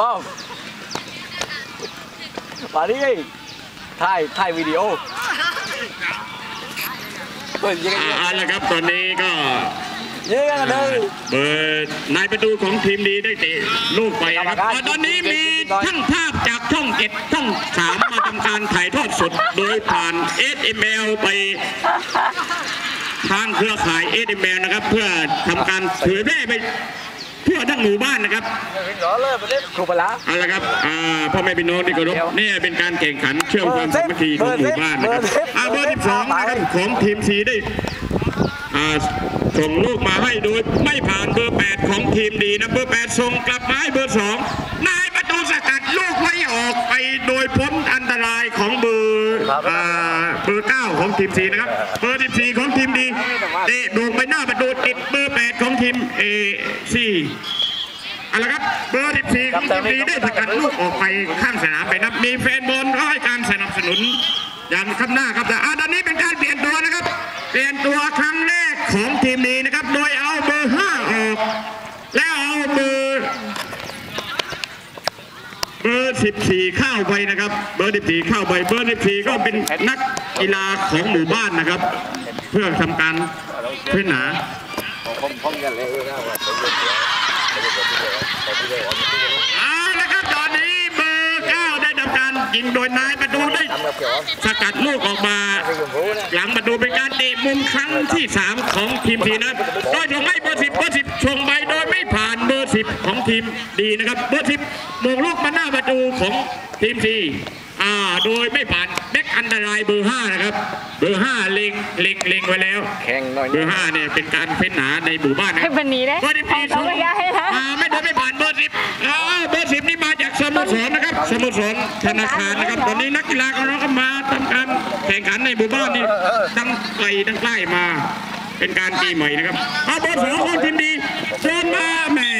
บอมมาดิถ่ายถ่ายวิดีโอเปิดยังไงอ่าเอาละครับตอนนี้ก็เยอะกันเลยเปิดนายประตูของทีมดีได้เตะลูกไปนะครับอ่าตอนนี้มีช่างภาพจากช่องเจ็ดช่องสามมาทำการถ่ายทอดสดโดยผ่าน SML ไป ทางเครือข่าย SML นะครับ เพื่อทำการเผยแพร่ไปทั่วทั้ง หมู่บ้านนะครับครูปลาเอาละครับอ่าพ่อแม่พี่น้องที่เคารพนี่เป็นการแข่งขันเชื่อมความสามัคคีของหมู่บ้านนะครับอ่าเบอร์12นะครับของทีมสีได้อ่าส่งลูกมาให้โดยไม่ผ่านเบอร์ 8 ของทีมดีนะเบอร์ 8 ส่งกลับมาให้เบอร์ 2 นายประตูสกัดลูกไว้ออกไปโดยพ้นอันตรายของเบอร์อ่าเบอร์ 9 ของทีมสีนะครับ เบอร์ 14 ของทีมดีเตะดวงไปหน้าประตูติดเบอร์ 8 ของทีมเอซี เอาละครับเบอร์14ของทีมดีได้สกัดลูกออกไปข้างสนามไปนับมีแฟนบอลก็ให้การสนับสนุนอย่างข้างหน้าครับแต่อ่าตอนนี้เป็นการเปลี่ยนตัวนะครับ เปลี่ยนตัวครั้งแรกของทีมนี้นะครับ โดยเอาเบอร์5ออก แล้วเอาเบอร์เบอร์14 เข้าไปนะครับ เบอร์14 เข้าไปเบอร์14ก็เป็นนักกีฬาของหมู่บ้านนะครับ เพื่อทำการเพื่อหนาผมผมกันเลยนะว่า เอะแต่ที่เดียวแต่ที่เดียวเอาละครับตอนนี้เบอร์9ได้ทำการยิงโดยนายประตูได้สกัดลูกออกมา หลังประตูเป็นการเตะมุมครั้งที่ 3 ของทีมทีนะโดยส่งให้เบอร์สิบเบอร์สิบชงไปโดยไม่ผ่านเบอร์สิบของทีมดีนะครับ เบอร์สิบมงลูกมาหน้าประตูของทีมที อ่าโดยไม่ผ่านแบ็คอันตรายเบอร์5นะครับ เบอร์5เล็งเล็งเล็งไว้แล้ว แข่งหน่อยเบอร์5เนี่ยเป็นการเฟ้นหาในหมู่บ้านนะคให้รับวันนี้นะเบอร์สิบพอสี่ต้องไม่ได้นะอ่าไม่โดนไม่ผ่านเบอร์สิบอ่าเบอร์สิบนี่มาจากสโมสรนะครับสโมสรธนาคารนะครับตอนนี้นักกีฬาของเราก็มาทำการแข่งขันในหมู่บ้านนี่ตั้งไกลตั้งใกล้มาเป็นการปีใหม่นะครับเอาเบอร์สองของทีมดีโจนมาแหม่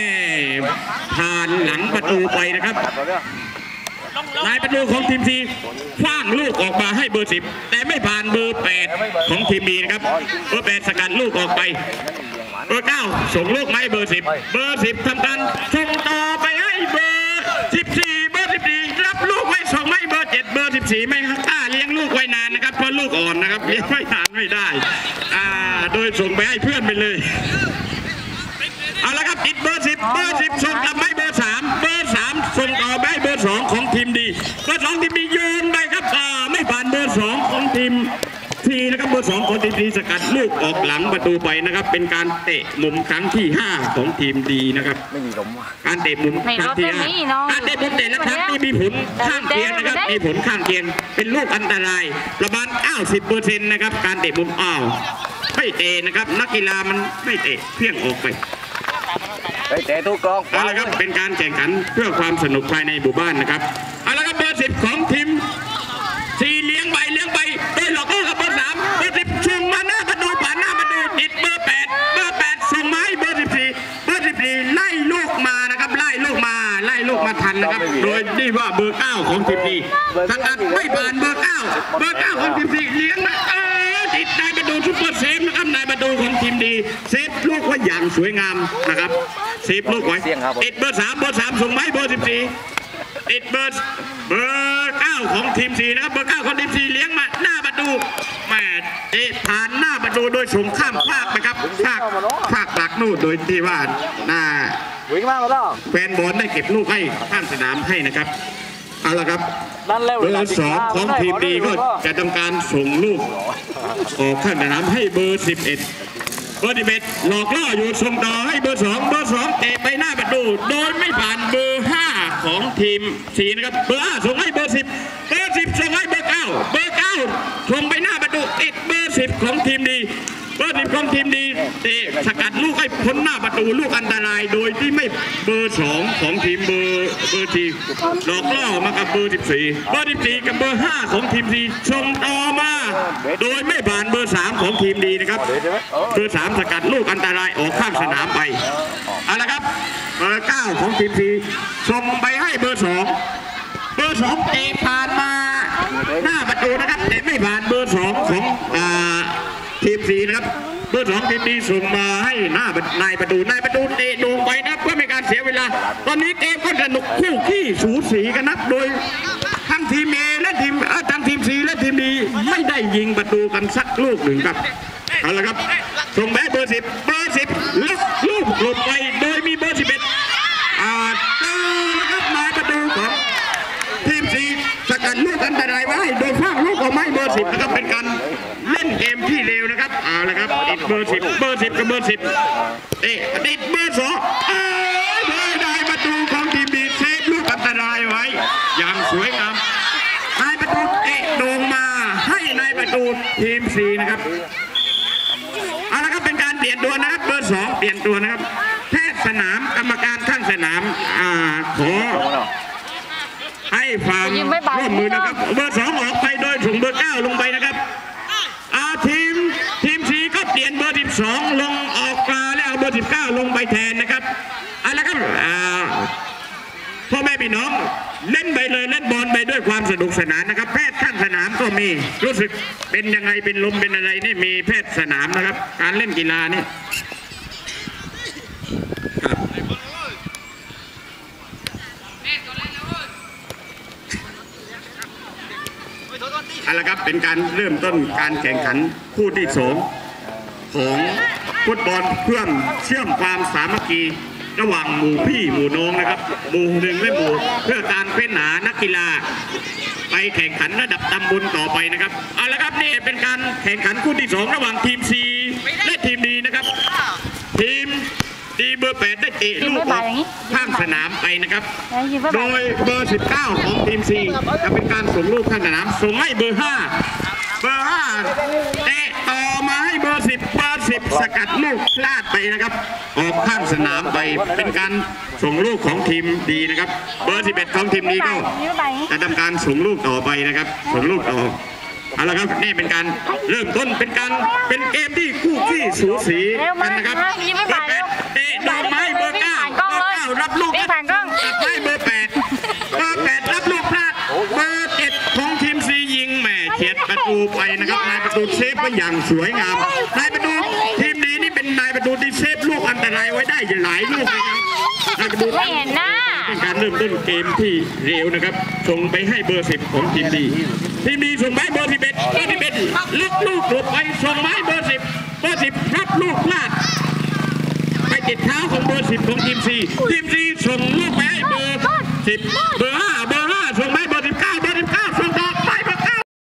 ผ่านหลังประตูไปนะครับ นายประตูของทีมซีคว้างลูกออกมาให้เบอร์สิบแต่ไม่ผ่านเบอร์แปดของทีมบีนะครับเบอร์แปดสกัดลูกออกไปเบอร์เก้าส่งลูกไม้เบอร์สิบเบอร์สิบทำการส่งต่อไปให้เบอร์สิบสี่เบอร์สิบสี่รับลูกไว้ส่งให้เบอร์เจ็ดเบอร์สิบสี่ไม่กล้าเลี้ยงลูกไว้นานนะครับเพราะลูกอ่อนนะครับเลี้ยงไว้นานไม่ได้อ่าโดยส่งไปให้เพื่อนไปเลยเอาละครับติดเบอร์สิบเบอร์สิบส่งกลับไปเบอร์สามเบอร์ มทีนะครับเบอร์สองของทีมดีสกัดลูกออกหลังประตูไปนะครับ เป็นการเตะมุมครั้งที่ห้าของทีมดีนะครับไม่มีลมว่ะการเตะมุมครั้งที่ห้าการเตะมุมเตะละครั้งนี่มีผลข้างเคียงนะครับมีผลข้างเคียงเป็นลูกอันตราย ประมาณ 90เปอร์เซ็นต์นะครับการเตะมุมอ้าวไม่เตะนะครับ นักกีฬามันไม่เตะเพี้ยงออกไปไปเตะทุกกองเอาละครับเป็นการแข่งขันเพื่อความสนุกภายในหมู่บ้านนะครับเอาละครับเบอร์สิบของ ยนี่ว่าเบอร์เก้าของทีมสี่ทางการไม่ผ่านเบอร์เก้าเบอร์เก้าของทีมสี่เลี้ยงมาเออติดนายประตูซุปเปอร์เซฟนะครับนายประตูของทีมดีเซฟลูกไว้อย่างสวยงามนะครับเซฟลูกไว้ติดเบอร์สามเบอร์สามส่งไม้เบอร์สิบสี่ติดเบอร์เบอร์เก้าของทีมสี่นะครับเบอร์เก้าของทีมสี่เลี้ยงมาหน้าประตูแหม่เตะผ่านหน้าประตูโดยส่งข้ามภาคนะครับภาคภาคหลักนู่นโดยที่ว่าหน้า วิ่งมากแล้วแฟนบอลได้เก็บลูกให้ข้างสนามให้นะครับเอาละครับนั่นแล้วเบอร์สองของทีมดีก็จะทำการส่งลูกออกข้างสนามให้เบอร์สิบเอ็ดเบอร์สิบเอ็ดหลอกล่ออยู่ส่งต่อให้เบอร์สองเบอร์สองเตะไปหน้าประตูโดยไม่ผ่านเบอร์ห้าของทีมสีนะครับเบอร์ห้าส่งให้เบอร์สิบเบอร์สิบส่งให้เบอร์เก้าเบอร์เก้าส่งไปหน้าประตูติดเบอร์สิบของทีมดี เบอร์สิบของทีมดีเตะสกัดลูกให้พ้นหน้าประตูลูกอันตรายโดยที่ไม่เบอร์สองของทีมเบอร์เบอร์ทีหลอกล่อมากับเบอร์สิบสี่เบอร์สิบสี่กับเบอร์ห้าของทีมดีส่งต่อมา โดยไม่ผ่านเบอร์สามของทีมดีนะครับเบอร์สามสกัดลูกอันตรายออกข้างสนามไปเอาละครับเบอร์เก้าของทีมทีส่งไปให้เบอร์สองเบอร์สองเตะผ่านมา หน้าประตูนะครับแต่ไม่ผ่านเบอร์สองของอ่า ทีมสีนะครับเบอร์สองทีมดีส่งมาให้หน้าบันายประตูนายประตูเตะโด่งไปนะเพื่อไม่การเสียเวลา ตอนนี้เกมก็สนุกคู่ขี้สูสีกันนักโดยทั้งทีมเอและทีมอ่อทั้งทีมซีและทีมดีไม่ได้ยิงประตูกันสักลูกหนึ่งครับเอาละครับส่งแบเบอร์สิบเบอร์สิบลักลูกหลุดไปโดยมีเบอร์สิบเอ็ดอ่าเจอนะครับนายประตูของทีมสีสกัดลูกอันตรายไว้โดยฟางลูกของไม้เบอร์สิบนะครับเป็นการ เล่นเกมที่เร็วนะครับเอาละครับติดเบอร์สิบเบอร์สิบกับเบอร์สิบเอ๊ะติดเบอร์สองเอ้ยเบอร์ได้ประตูของทีมบีเซฟลูกอันตรายไว้ อย่างสวยงามนายประตูเตะโด่งมาให้นายประตูทีมสีนะครับเอาละครับเป็นการเปลี่ยนตัวนะครับเบอร์สองเปลี่ยนตัวนะครับแพทย์สนามกรรมการข้างสนามอ่าขอให้ความร่วมมือนะครับ เบอร์สองออกไปโดยส่งเบอร์เก้าลงไปนะครับอาทีมทีมสีก็เปลี่ยนเบอร์ สองลงออกมาแล้วเอาเบอร์สิบเก้าลงไปแทนนะครับเอาละครับพ่อแม่พี่น้องเล่นไปเลยเล่นบอลไปด้วยความสนุกสนานนะครับ แพทย์ข้างสนามก็มีรู้สึกเป็นยังไงเป็นลมเป็นอะไรนี่มีแพทย์สนามนะครับ การเล่นกีฬานี่เอาละครับเป็นการเริ่มต้นการแข่งขันคู่ที่สอง ของฟุตบอลเพื่อมเชื่อมความสามัคคีระหว่างหมู่พี่หมู่น้องนะครับ หมู่หนึ่งและหมู่เพื่อการเฟ้นหานักกีฬา ไปแข่งขันระดับตำบลต่อไปนะครับเอาละครับนี่เป็นการแข่งขันคู่ที่สองระหว่างทีมซีและทีมดีนะครับ ทีมดีเบอร์แปดได้เตะลูกออกข้างสนามไปนะครับ โดยเบอร์ 19 ของทีมซีจะเป็นการส่งลูกข้างสนามส่งให้เบอร์ 5 เบอร์5เตะต่อมาให้เบอร์10เบอร์10สกัดลูกพลาดไปนะครับ ออกข้างสนามไปเป็นการส่งลูกของทีมดีนะครับ เบอร์11ของทีมดีก็ยิ้มไปจะทำการส่งลูกต่อไปนะครับ ส่งลูกต่อเอาละครับนี่เป็นการเริ่มต้นเป็นการเป็นเกมที่คู่ขี้สูสีกันนะครับเบอร์แปดเตะดอกไม้เบอร์เก้าเบอร์เก้ารับลูกวิ่งผ่านกล้องตัดไม้เบอร์แปด ตูไปนะครับนายประตูเซฟไว้อย่างสวยงามนายประตูทีมนี้นี่เป็นนายประตูที่เซฟลูกอันตรายไว้ได้หลายลูกนะครับนายประตูไม่เห็นน้าเป็นการเริ่มต้นเกมที่เร็วนะครับส่งไปให้เบอร์สิบของทีมดีทีมดีส่งไม้เบอร์สิบเอ็ดเบอร์สิบเอ็ดลักลูกหลบไปส่งไม้เบอร์สิบเบอร์สิบรับลูกพลาดไปติดเท้าของเบอร์สิบของทีมซีทีมซีส่งลูกไปให้เบอร์สิบเบอร์ห้าเบอร์